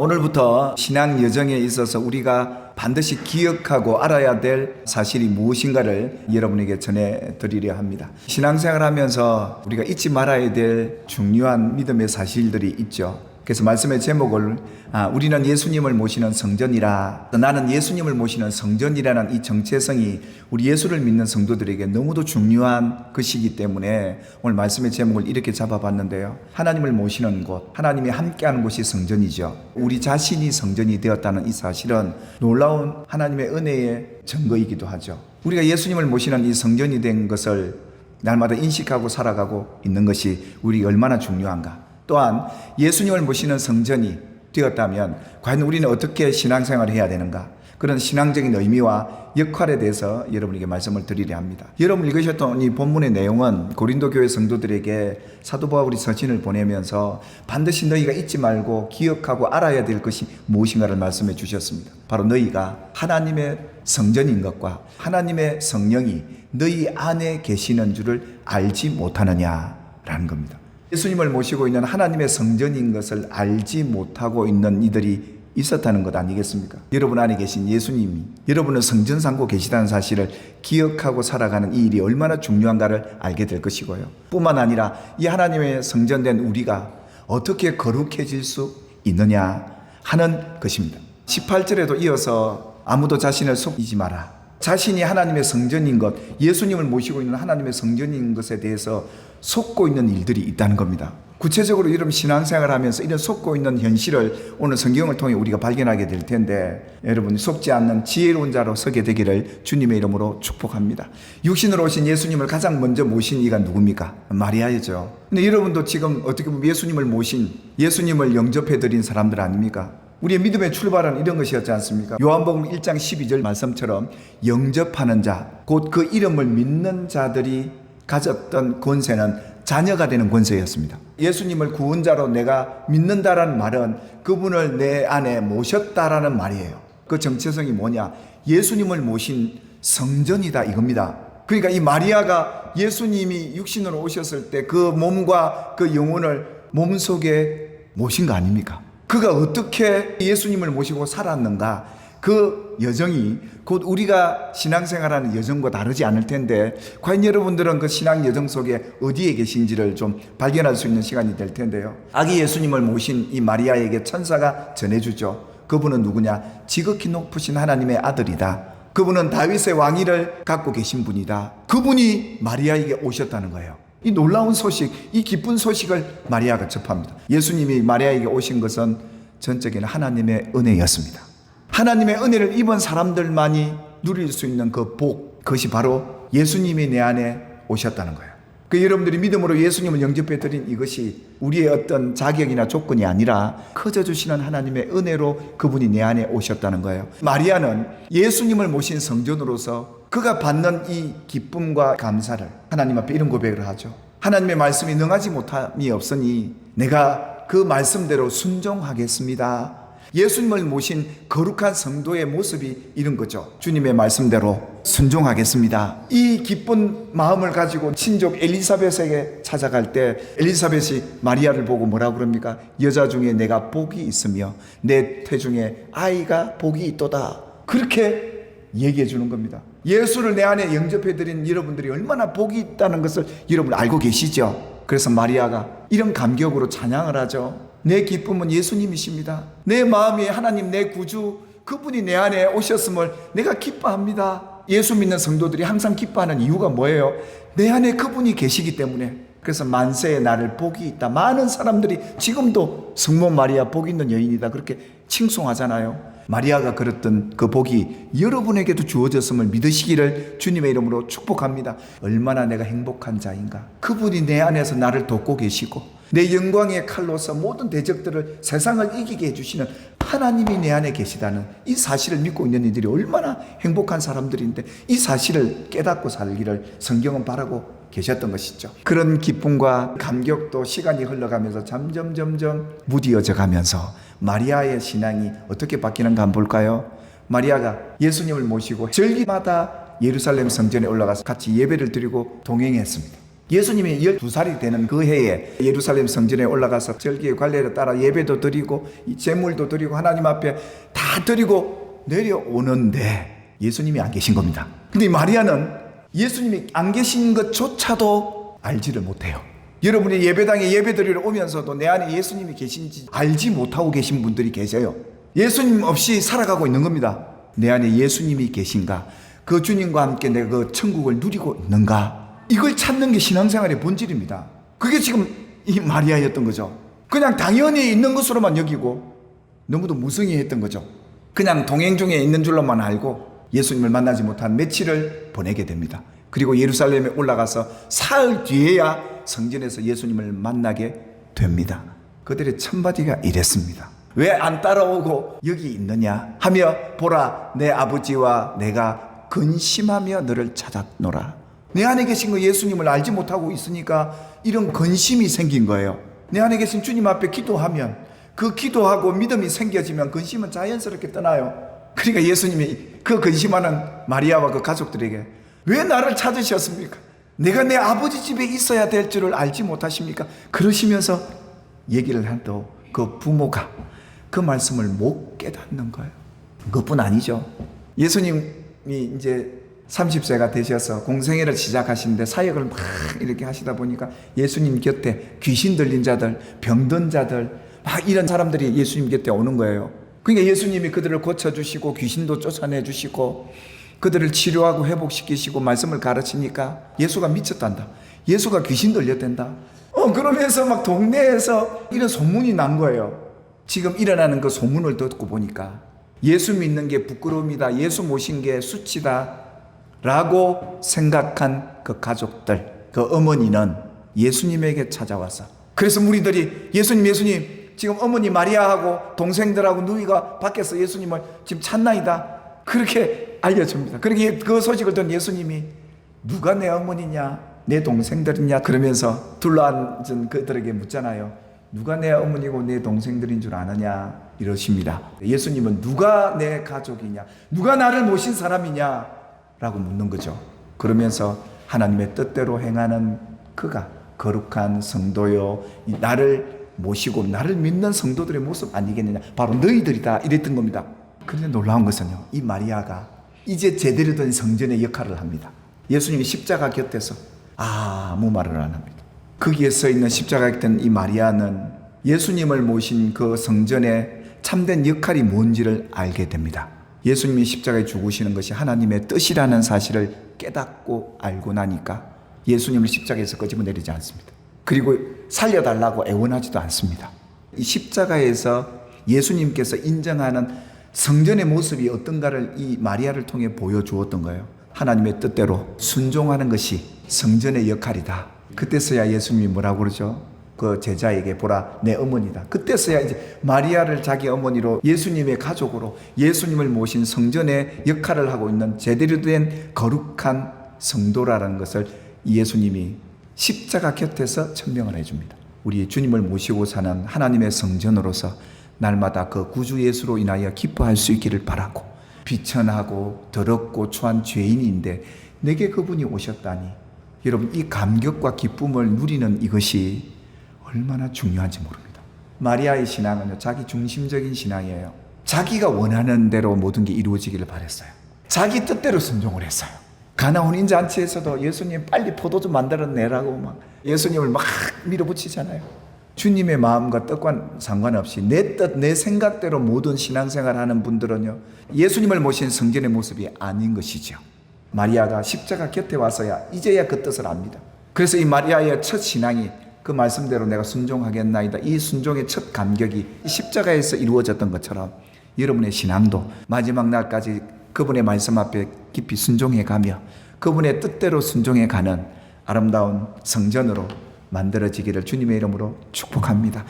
오늘부터 신앙 여정에 있어서 우리가 반드시 기억하고 알아야 될 사실이 무엇인가를 여러분에게 전해 드리려 합니다. 신앙생활 하면서 우리가 잊지 말아야 될 중요한 믿음의 사실들이 있죠. 그래서 말씀의 제목을 아, 우리는 예수님을 모시는 성전이라 나는 예수님을 모시는 성전이라는 이 정체성이 우리 예수를 믿는 성도들에게 너무도 중요한 것이기 때문에 오늘 말씀의 제목을 이렇게 잡아봤는데요. 하나님을 모시는 곳, 하나님이 함께하는 곳이 성전이죠. 우리 자신이 성전이 되었다는 이 사실은 놀라운 하나님의 은혜의 증거이기도 하죠. 우리가 예수님을 모시는 이 성전이 된 것을 날마다 인식하고 살아가고 있는 것이 우리 얼마나 중요한가. 또한 예수님을 모시는 성전이 되었다면 과연 우리는 어떻게 신앙생활을 해야 되는가? 그런 신앙적인 의미와 역할에 대해서 여러분에게 말씀을 드리려 합니다. 여러분 읽으셨던 이 본문의 내용은 고린도 교회 성도들에게 사도 바울이 서신을 보내면서 반드시 너희가 잊지 말고 기억하고 알아야 될 것이 무엇인가를 말씀해 주셨습니다. 바로 너희가 하나님의 성전인 것과 하나님의 성령이 너희 안에 계시는 줄을 알지 못하느냐라는 겁니다. 예수님을 모시고 있는 하나님의 성전인 것을 알지 못하고 있는 이들이 있었다는 것 아니겠습니까? 여러분 안에 계신 예수님이 여러분을 성전 삼고 계시다는 사실을 기억하고 살아가는 이 일이 얼마나 중요한가를 알게 될 것이고요. 뿐만 아니라 이 하나님의 성전된 우리가 어떻게 거룩해질 수 있느냐 하는 것입니다. 18절에도 이어서 아무도 자신을 속이지 마라. 자신이 하나님의 성전인 것, 예수님을 모시고 있는 하나님의 성전인 것에 대해서 속고 있는 일들이 있다는 겁니다. 구체적으로 이런 신앙생활 하면서 이런 속고 있는 현실을 오늘 성경을 통해 우리가 발견하게 될 텐데 여러분이 속지 않는 지혜로운 자로 서게 되기를 주님의 이름으로 축복합니다. 육신으로 오신 예수님을 가장 먼저 모신 이가 누굽니까? 마리아이죠. 근데 여러분도 지금 어떻게 보면 예수님을 모신 예수님을 영접해 드린 사람들 아닙니까? 우리의 믿음의 출발은 이런 것이었지 않습니까? 요한복음 1장 12절 말씀처럼 영접하는 자, 곧 그 이름을 믿는 자들이 가졌던 권세는 자녀가 되는 권세였습니다. 예수님을 구원자로 내가 믿는다라는 말은 그분을 내 안에 모셨다라는 말이에요. 그 정체성이 뭐냐? 예수님을 모신 성전이다 이겁니다. 그러니까 이 마리아가 예수님이 육신으로 오셨을 때 그 몸과 그 영혼을 몸 속에 모신 거 아닙니까? 그가 어떻게 예수님을 모시고 살았는가? 그 여정이 곧 우리가 신앙생활하는 여정과 다르지 않을 텐데 과연 여러분들은 그 신앙 여정 속에 어디에 계신지를 좀 발견할 수 있는 시간이 될 텐데요. 아기 예수님을 모신 이 마리아에게 천사가 전해주죠. 그분은 누구냐? 지극히 높으신 하나님의 아들이다. 그분은 다윗의 왕위를 갖고 계신 분이다. 그분이 마리아에게 오셨다는 거예요. 이 놀라운 소식, 이 기쁜 소식을 마리아가 접합니다. 예수님이 마리아에게 오신 것은 전적인 하나님의 은혜였습니다. 하나님의 은혜를 입은 사람들만이 누릴 수 있는 그 복, 그것이 바로 예수님이 내 안에 오셨다는 거예요. 그 여러분들이 믿음으로 예수님을 영접해 드린 이것이 우리의 어떤 자격이나 조건이 아니라 커져 주시는 하나님의 은혜로 그분이 내 안에 오셨다는 거예요. 마리아는 예수님을 모신 성전으로서 그가 받는 이 기쁨과 감사를 하나님 앞에 이런 고백을 하죠. 하나님의 말씀이 능하지 못함이 없으니 내가 그 말씀대로 순종하겠습니다. 예수님을 모신 거룩한 성도의 모습이 이런 거죠. 주님의 말씀대로 순종하겠습니다. 이 기쁜 마음을 가지고 친족 엘리사벳에게 찾아갈 때 엘리사벳이 마리아를 보고 뭐라 그럽니까? 여자 중에 내가 복이 있으며 내 태중에 아이가 복이 있도다. 그렇게 얘기해 주는 겁니다. 예수를 내 안에 영접해 드린 여러분들이 얼마나 복이 있다는 것을 여러분 알고 계시죠? 그래서 마리아가 이런 감격으로 찬양을 하죠. 내 기쁨은 예수님이십니다. 내 마음이 하나님 내 구주 그분이 내 안에 오셨음을 내가 기뻐합니다. 예수 믿는 성도들이 항상 기뻐하는 이유가 뭐예요? 내 안에 그분이 계시기 때문에. 그래서 만세의 나를 복이 있다. 많은 사람들이 지금도 성모 마리아 복 있는 여인이다. 그렇게 칭송하잖아요. 마리아가 그랬던 그 복이 여러분에게도 주어졌음을 믿으시기를 주님의 이름으로 축복합니다. 얼마나 내가 행복한 자인가. 그분이 내 안에서 나를 돕고 계시고 내 영광의 칼로서 모든 대적들을 세상을 이기게 해주시는 하나님이 내 안에 계시다는 이 사실을 믿고 있는 이들이 얼마나 행복한 사람들인데 이 사실을 깨닫고 살기를 성경은 바라고 계셨던 것이죠. 그런 기쁨과 감격도 시간이 흘러가면서 점점 점점 무디어져 가면서 마리아의 신앙이 어떻게 바뀌는가 한번 볼까요? 마리아가 예수님을 모시고 절기마다 예루살렘 성전에 올라가서 같이 예배를 드리고 동행했습니다. 예수님이 12살이 되는 그 해에 예루살렘 성전에 올라가서 절기의 관례를 따라 예배도 드리고 이 제물도 드리고 하나님 앞에 다 드리고 내려오는데 예수님이 안 계신 겁니다. 근데 이 마리아는 예수님이 안 계신 것조차도 알지를 못해요. 여러분이 예배당에 예배 드리러 오면서도 내 안에 예수님이 계신지 알지 못하고 계신 분들이 계세요. 예수님 없이 살아가고 있는 겁니다. 내 안에 예수님이 계신가? 그 주님과 함께 내가 그 천국을 누리고 있는가? 이걸 찾는 게 신앙생활의 본질입니다. 그게 지금 이 마리아였던 거죠. 그냥 당연히 있는 것으로만 여기고 너무도 무성의했던 거죠. 그냥 동행 중에 있는 줄로만 알고 예수님을 만나지 못한 며칠을 보내게 됩니다. 그리고 예루살렘에 올라가서 사흘 뒤에야 성전에서 예수님을 만나게 됩니다. 그들의 첫마디가 이랬습니다. 왜 안 따라오고 여기 있느냐 하며 보라 내 아버지와 내가 근심하며 너를 찾았노라. 내 안에 계신 그 예수님을 알지 못하고 있으니까 이런 근심이 생긴 거예요. 내 안에 계신 주님 앞에 기도하면 그 기도하고 믿음이 생겨지면 근심은 자연스럽게 떠나요. 그러니까 예수님이 그 근심하는 마리아와 그 가족들에게 왜 나를 찾으셨습니까? 내가 내 아버지 집에 있어야 될 줄을 알지 못하십니까? 그러시면서 얘기를 해도 그 부모가 그 말씀을 못 깨닫는 거예요. 그것뿐 아니죠. 예수님이 이제 30세가 되셔서 공생애를 시작하시는데 사역을 막 이렇게 하시다 보니까 예수님 곁에 귀신 들린 자들, 병든 자들, 막 이런 사람들이 예수님 곁에 오는 거예요. 그러니까 예수님이 그들을 고쳐주시고 귀신도 쫓아내주시고 그들을 치료하고 회복시키시고 말씀을 가르치니까 예수가 미쳤단다. 예수가 귀신 들렸댄다. 어, 그러면서 막 동네에서 이런 소문이 난 거예요. 지금 일어나는 그 소문을 듣고 보니까 예수 믿는 게 부끄러움이다. 예수 모신 게 수치다. 라고 생각한 그 가족들, 그 어머니는 예수님에게 찾아와서 그래서 무리들이 예수님, 예수님, 지금 어머니 마리아하고 동생들하고 누이가 밖에서 예수님을 지금 찾나이다. 그렇게 알려줍니다. 그렇게 그 소식을 듣는 예수님이 누가 내 어머니냐, 내 동생들이냐 그러면서 둘러앉은 그들에게 묻잖아요. 누가 내 어머니고 내 동생들인 줄 아느냐 이러십니다. 예수님은 누가 내 가족이냐, 누가 나를 모신 사람이냐 라고 묻는 거죠. 그러면서 하나님의 뜻대로 행하는 그가 거룩한 성도요, 이 나를 모시고 나를 믿는 성도들의 모습 아니겠느냐. 바로 너희들이다. 이랬던 겁니다. 그런데 놀라운 것은요, 이 마리아가 이제 제대로 된 성전의 역할을 합니다. 예수님이 십자가 곁에서 아무 말을 안 합니다. 거기에 서 있는 십자가 곁에 이 마리아는 예수님을 모신 그 성전의 참된 역할이 뭔지를 알게 됩니다. 예수님이 십자가에 죽으시는 것이 하나님의 뜻이라는 사실을 깨닫고 알고 나니까 예수님을 십자가에서 끄집어 내리지 않습니다. 그리고 살려달라고 애원하지도 않습니다. 이 십자가에서 예수님께서 인정하는 성전의 모습이 어떤가를 이 마리아를 통해 보여주었던 거예요. 하나님의 뜻대로 순종하는 것이 성전의 역할이다. 그때서야 예수님이 뭐라고 그러죠? 그 제자에게 보라 내 어머니다. 그때서야 이제 마리아를 자기 어머니로 예수님의 가족으로 예수님을 모신 성전의 역할을 하고 있는 제대로 된 거룩한 성도라는 것을 예수님이 십자가 곁에서 천명을 해줍니다. 우리 주님을 모시고 사는 하나님의 성전으로서 날마다 그 구주 예수로 인하여 기뻐할 수 있기를 바라고 비천하고 더럽고 추한 죄인인데 내게 그분이 오셨다니 여러분 이 감격과 기쁨을 누리는 이것이 얼마나 중요한지 모릅니다. 마리아의 신앙은요, 자기 중심적인 신앙이에요. 자기가 원하는 대로 모든 게 이루어지기를 바랬어요. 자기 뜻대로 순종을 했어요. 가나 혼인 잔치에서도 예수님 빨리 포도주 만들어내라고 막 예수님을 막 밀어붙이잖아요. 주님의 마음과 뜻과 상관없이 내 뜻, 내 생각대로 모든 신앙생활 하는 분들은요, 예수님을 모신 성전의 모습이 아닌 것이죠. 마리아가 십자가 곁에 와서야 이제야 그 뜻을 압니다. 그래서 이 마리아의 첫 신앙이 그 말씀대로 내가 순종하겠나이다. 이 순종의 첫 감격이 십자가에서 이루어졌던 것처럼 여러분의 신앙도 마지막 날까지 그분의 말씀 앞에 깊이 순종해 가며 그분의 뜻대로 순종해 가는 아름다운 성전으로 만들어지기를 주님의 이름으로 축복합니다.